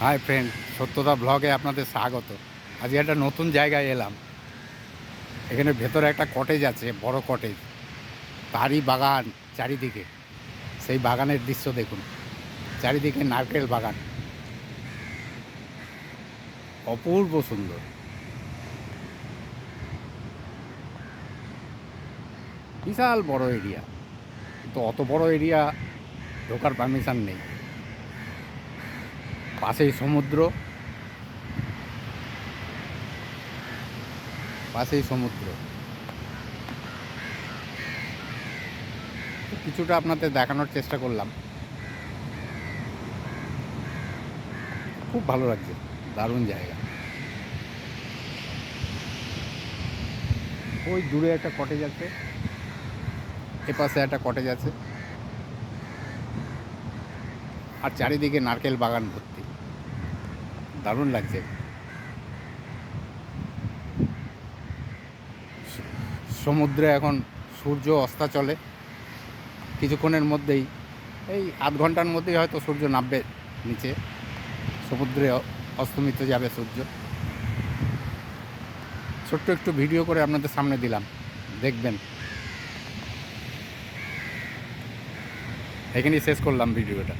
Hi friend সত্যতা ব্লগে আপনাদের স্বাগত। আজকে একটা নতুন জায়গায় এলাম। এখানে ভেতরে একটা কটেজ আছে, বড় কটেজ তারই বাগান চারিদিকে। সেই বাগানের দৃশ্য দেখুন। চারিদিকে নারকেল বাগান। অপূর্ব সুন্দর। বিশাল বড় এরিয়া কিন্তু অত বড় এরিয়া ঢোকার পারমিশন নেই। পাশেই সমুদ্র। পাশেই সমুদ্র। কিছুটা আপনাদের দেখানোর চেষ্টা করলাম। খুব ভালো লাগছে। দারুণ জায়গা। ওই দূরে একটা কটেজ আছে। এপাশে একটা কটেজ আছে। আর চারিদিকে নারকেল বাগান ভর্তি। দারুণ লাগছে। সমুদ্রে এখন সূর্য অস্তা চলে। কিছুক্ষণের মধ্যেই, এই আধ ঘণ্টার মধ্যেই হয়তো সূর্য নামবে নিচে। সমুদ্রে অস্তমিত যাবে সূর্য। ছোট্ট একটু ভিডিও করে আপনাদের সামনে দিলাম। দেখবেন। এখানেই শেষ করলাম ভিডিওটা।